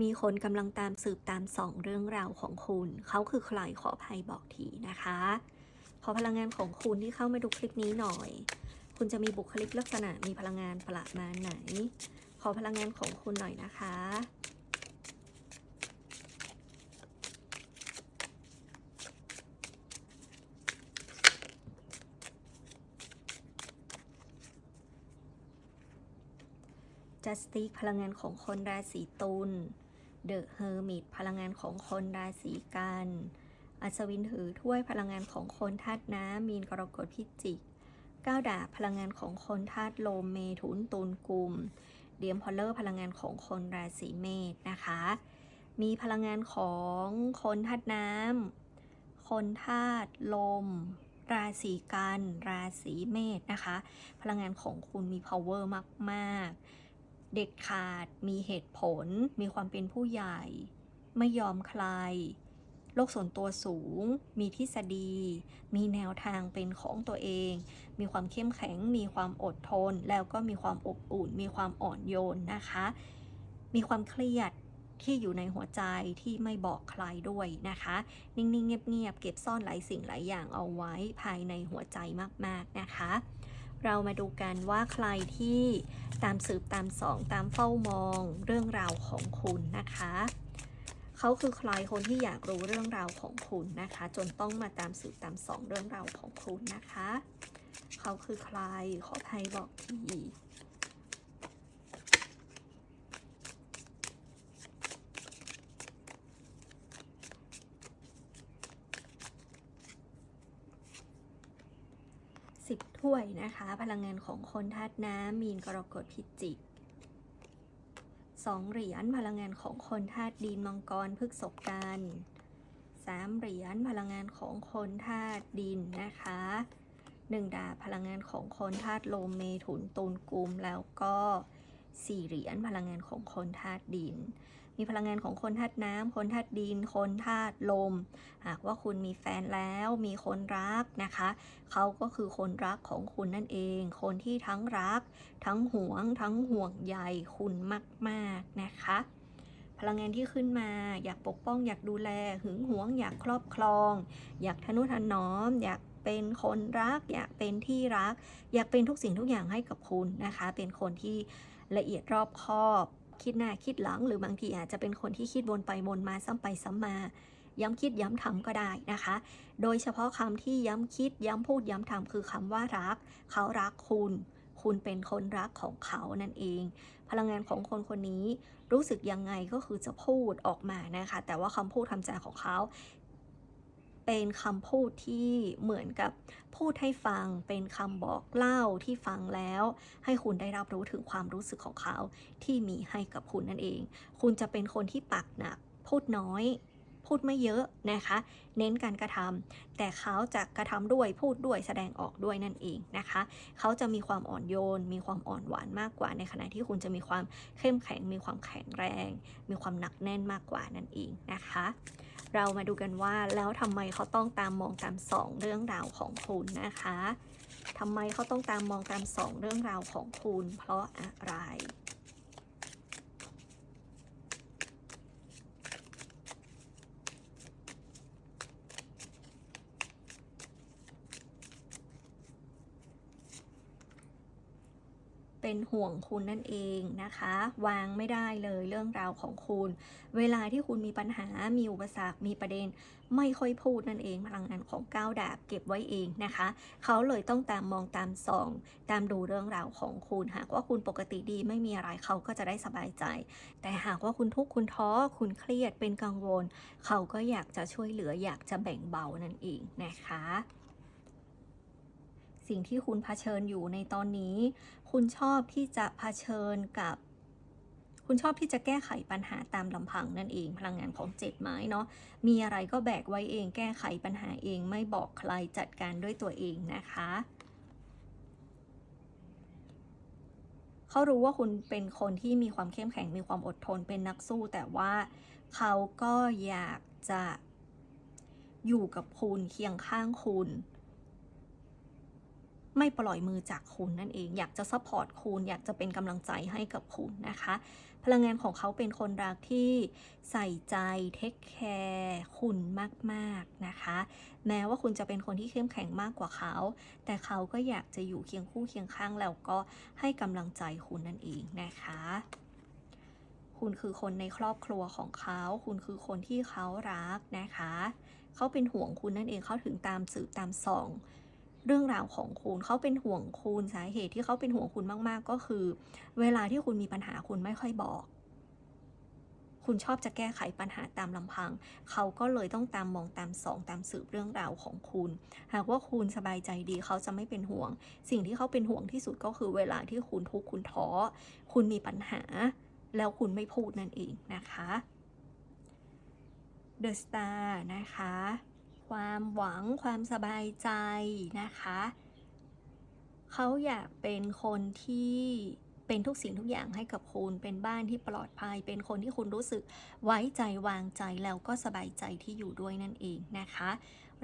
มีคนกำลังตามสืบตามส่องเรื่องราวของคุณ เขาคือใครขออภัยบอกทีนะคะ ขอพลังงานของคุณที่เข้ามาดูคลิปนี้หน่อย คุณจะมีบุคลิกลักษณะมีพลังงานประมาณไหน ขอพลังงานของคุณหน่อยนะคะจัสติกพลังงานของคนราศีตุล เดอะเฮอร์มิตพลังงานของคนราศีกัน อัศวินถือถ้วยพลังงานของคนธาตุน้ำมีนกรกฎพิจิกก้าวดาบพลังงานของคนธาตุลมเมถุนตุลกุมเดียมพอลเลอร์พลังงานของคนราศีเมษนะคะ มีพลังงานของคนธาตุน้ำคนธาตุลม ราศีกัน ราศีเมษนะคะ พลังงานของคุณมี power มาก ๆ เด็ดขาด มีเหตุผล มีความเป็นผู้ใหญ่ ไม่ยอมใคร โลกส่วนตัวสูง มีทฤษฎี มีแนวทางเป็นของตัวเอง มีความเข้มแข็ง มีความอดทน แล้วก็มีความอบอุ่น มีความอ่อนโยนนะคะ มีความเครียดที่อยู่ในหัวใจที่ไม่บอกใครด้วยนะคะ นิ่งๆ เงียบๆ เก็บซ่อนหลายสิ่งหลายอย่างเอาไว้ภายในหัวใจมากๆนะคะ เรามาดูกันว่าใครที่ตามสืบตามสองตามเฝ้ามองเรื่องราวของคุณนะคะ เขาคือใครคนที่อยากรู้เรื่องราวของคุณนะคะ จนต้องมาตามสืบตามสองเรื่องราวของคุณนะคะ เขาคือใครขอไทยบอกที สิบถ้วยนะคะ พลังงานของคนธาตุน้ำมีนกรกฎพิจิกสองเหรียญพลังงานของคนธาตุดินมังกรพฤกษบกันสามเหรียญพลังงานของคนธาตุดินนะคะหนึ่งดาบพลังงานของคนธาตุลมเมถุนตูนกุมแล้วก็สี่เหรียญพลังงานของคนธาตุดิน มีพลังงานของคนธาตุน้ำ คนธาตุดิน คนธาตุลม หากว่าคุณมีแฟนแล้ว มีคนรักนะคะ เขาก็คือคนรักของคุณนั่นเอง คนที่ทั้งรัก ทั้งหวง ทั้งห่วงใยคุณมากๆนะคะ พลังงานที่ขึ้นมาอยากปกป้อง อยากดูแล หึงหวง อยากครอบครอง อยากทนุถนอม อยากเป็นคนรัก อยากเป็นที่รัก อยากเป็นทุกสิ่งทุกอย่างให้กับคุณนะคะ เป็นคนที่ละเอียดรอบคอบ คิดหน้าคิดหลังหรือบางทีอาจจะเป็นคนที่คิดวนไปวนมาซ้ำไปซ้ำมา ย้ำคิดย้ำทำก็ได้นะคะ โดยเฉพาะคำที่ย้ำคิดย้ำพูดย้ำทำคือคำว่ารัก เขารักคุณ คุณเป็นคนรักของเขานั่นเอง พลังงานของคนคนนี้รู้สึกยังไงก็คือจะพูดออกมานะคะ แต่ว่าคำพูดคำจาของเขา เป็นคำพูดที่เหมือนกับพูดให้ฟัง เป็นคำบอกเล่าที่ฟังแล้ว ให้คุณได้รับรู้ถึงความรู้สึกของเขาที่มีให้กับคุณนั่นเอง คุณจะเป็นคนที่ปากหนัก พูดน้อย พูดไม่เยอะนะคะ เน้นการกระทำแต่เขาจะกระทำด้วยพูดด้วยแสดงออกด้วยนั่นเองนะคะ เขาจะมีความอ่อนโยน มีความอ่อนหวานมากกว่า ในขณะที่คุณจะมีความเข้มแข็ง มีความแข็งแรง มีความหนักแน่นมากกว่านั่นเองนะคะ เรามาดูกันว่าแล้วทำไมเขาต้องตามมองตามสองเรื่องราวของคุณนะคะทำไมเขาต้องตามมองตามสองเรื่องราวของคุณเพราะอะไร เป็นห่วงคุณนั่นเองนะคะ วางไม่ได้เลยเรื่องราวของคุณ เวลาที่คุณมีปัญหา มีอุปสรรค มีประเด็น ไม่ค่อยพูดนั่นเองพลังงานของก้าวดาบเก็บไว้เองนะคะ เขาเลยต้องตามมองตามส่อง ตามดูเรื่องราวของคุณ หากว่าคุณปกติดีไม่มีอะไรเขาก็จะได้สบายใจ แต่หากว่าคุณทุกข์คุณท้อคุณเครียดเป็นกังวล เขาก็อยากจะช่วยเหลืออยากจะแบ่งเบานั่นเองนะคะ สิ่งที่คุณเผชิญอยู่ในตอนนี้ คุณชอบที่จะเผชิญกับ คุณชอบที่จะแก้ไขปัญหาตามลำพังนั่นเองพลังงานของเจ็ดไม้เนาะมีอะไรก็แบกไว้เองแก้ไขปัญหาเองไม่บอกใครจัดการด้วยตัวเองนะคะเขารู้ว่าคุณเป็นคนที่มีความเข้มแข็งมีความอดทนเป็นนักสู้ แต่ว่าเขาก็อยากจะอยู่กับคุณเคียงข้างคุณ ไม่ปล่อยมือจากคุณนั่นเอง อยากจะซัพพอร์ตคุณอยากจะเป็นกำลังใจให้กับคุณนะคะ พลังงานของเขาเป็นคนรักที่ใส่ใจเทคแคร์คุณมากๆนะคะ แม้ว่าคุณจะเป็นคนที่เข้มแข็งมากกว่าเขา แต่เขาก็อยากจะอยู่เคียงคู่เคียงข้างแล้วก็ให้กำลังใจคุณนั่นเองนะคะคุณคือคนในครอบครัวของเขา คุณคือคนที่เขารักนะคะ เขาเป็นห่วงคุณนั่นเอง เขาถึงตามสืบตามส่อง เรื่องราวของคุณเขาเป็นห่วงคุณสาเหตุที่เขาเป็นห่วงคุณมาก ๆ ก็คือ เวลาที่คุณมีปัญหาคุณไม่ค่อยบอก คุณชอบจะแก้ไขปัญหาตามลำพัง เขาก็เลยต้องตามมองตามส่องตามสืบเรื่องราวของคุณ หากว่าคุณสบายใจดีเขาจะไม่เป็นห่วง สิ่งที่เขาเป็นห่วงที่สุดก็คือ เวลาที่คุณทุกข์คุณท้อคุณมีปัญหา แล้วคุณไม่พูดนั่นเองนะคะ The Star นะคะ ความหวังความสบายใจนะคะ เขาอยากเป็นคนที่เป็นทุกสิ่งทุกอย่างให้กับคุณ เป็นบ้านที่ปลอดภัย เป็นคนที่คุณรู้สึกไว้ใจวางใจแล้วก็สบายใจที่อยู่ด้วยนั่นเองนะคะ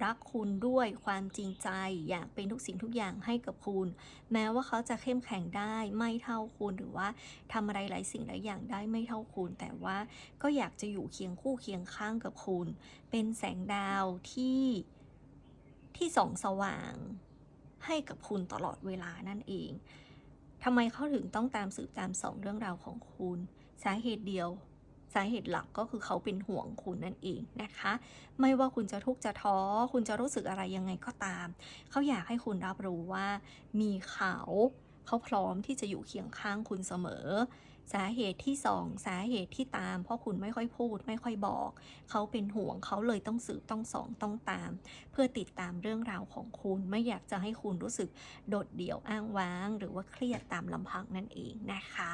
รักคุณด้วยความจริงใจ อยากเป็นทุกสิ่งทุกอย่างให้กับคุณ แม้ว่าเขาจะเข้มแข็งได้ไม่เท่าคุณหรือว่าทำอะไรหลายสิ่งหลายอย่างได้ไม่เท่าคุณ แต่ว่าก็อยากจะอยู่เคียงคู่เคียงข้างกับคุณ เป็นแสงดาวที่ที่ส่องสว่างให้กับคุณตลอดเวลานั่นเองทำไมเขาถึงต้องตามสืบตามสองเรื่องราวของคุณ สาเหตุเดียว สาเหตุหลักก็คือเขาเป็นห่วงคุณนั่นเองนะคะ ไม่ว่าคุณจะทุกข์จะท้อ คุณจะรู้สึกอะไรยังไงก็ตาม เขาอยากให้คุณรับรู้ว่า มีเขาเขาพร้อมที่จะอยู่เคียงข้างคุณเสมอ สาเหตุที่สองสาเหตุที่ตาม เพราะคุณไม่ค่อยพูด ไม่ค่อยบอก เขาเป็นห่วงเขาเลยต้องสืบต้องสองต้องตาม เพื่อติดตามเรื่องราวของคุณไม่อยากจะให้คุณรู้สึกโดดเดี่ยวอ้างว้าง หรือว่าเครียดตามลำพังนั่นเองนะคะ